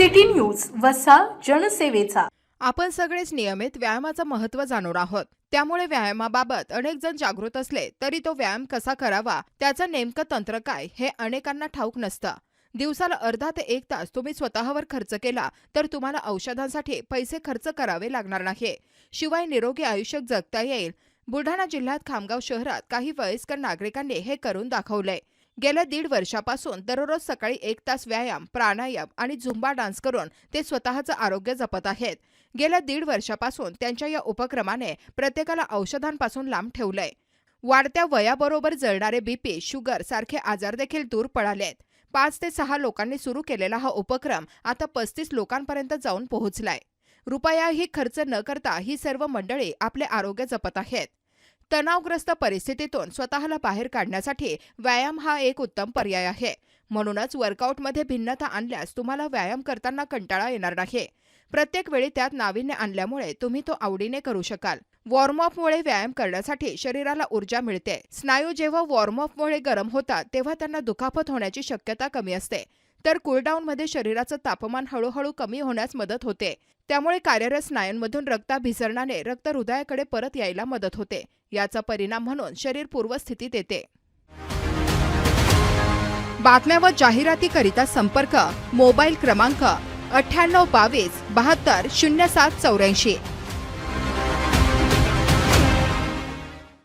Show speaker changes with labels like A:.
A: City news वसा जनसेवेचा.
B: आपण सगळेच नियमित व्यायामाचं महत्त्व जाणून आहोत. त्यामुळे व्यायामाबाबत अनेक जण जागृत असले तरी तो व्यायाम कसा करावा त्याचं नेमकं तंत्र काय हे अनेकांना ठाऊक नसतं. दिवसाला अर्धा ते एक तास तुम्ही स्वतःवर खर्च केला तर तुम्हाला औषधांसाठी पैसे खर्च करावे लागणार नाही शिवाय निरोगी आयुष्य जगता येईल. बुलढाणा जिल्ह्यात खामगाव शहरात काही वयस्कर नागरिकांनी हे करून दाखवलंय. गेल्या दीड वर्षापासून दररोज सकाळी एक तास व्यायाम प्राणायाम आणि झुंबा डान्स करून ते स्वतःचं आरोग्य जपत आहेत. गेल्या दीड वर्षापासून त्यांच्या या उपक्रमाने प्रत्येकाला औषधांपासून लांब ठेवलंय. वाढत्या वयाबरोबर जळणारे बीपी शुगर सारखे आजार देखील दूर पळालेत पाच ते सहा लोकांनी सुरू केलेला हा उपक्रम आता पस्तीस लोकांपर्यंत जाऊन पोहोचलाय. रुपयाही खर्च न करता ही सर्व मंडळी आपले आरोग्य जपत आहेत. तणावग्रस्त परिस्थितीतून स्वतःला बाहेर काढण्यासाठी व्यायाम हा एक उत्तम पर्याय आहे. म्हणूनच वर्कआउटमध्ये भिन्नता आणल्यास तुम्हाला व्यायाम करताना कंटाळा येणार नाही. प्रत्येक वेळी त्यात नाविन्य आणल्यामुळे तुम्ही तो आवडीने करू शकाल. वॉर्मअपमुळे व्यायाम करण्यासाठी शरीराला ऊर्जा मिळते. स्नायू जेव्हा वॉर्मअपमुळे गरम होतात तेव्हा त्यांना दुखापत होण्याची शक्यता कमी असते. तर कूलडाऊनमध्ये शरीराचं तापमान हळूहळू कमी होण्यास मदत होते. त्यामुळे कार्यरत स्नायूंमधून रक्ताभिसरणाने रक्त हृदयाकडे परत यायला मदत होते. याचा परिणाम म्हणून शरीर पूर्वस्थितीत येते. बातम्या व जाहिरातीकरिता संपर्क मोबाईल क्रमांक अठ्ठ्याण्णव बावीस बहात्तर शून्य सात चौऱ्याऐंशी.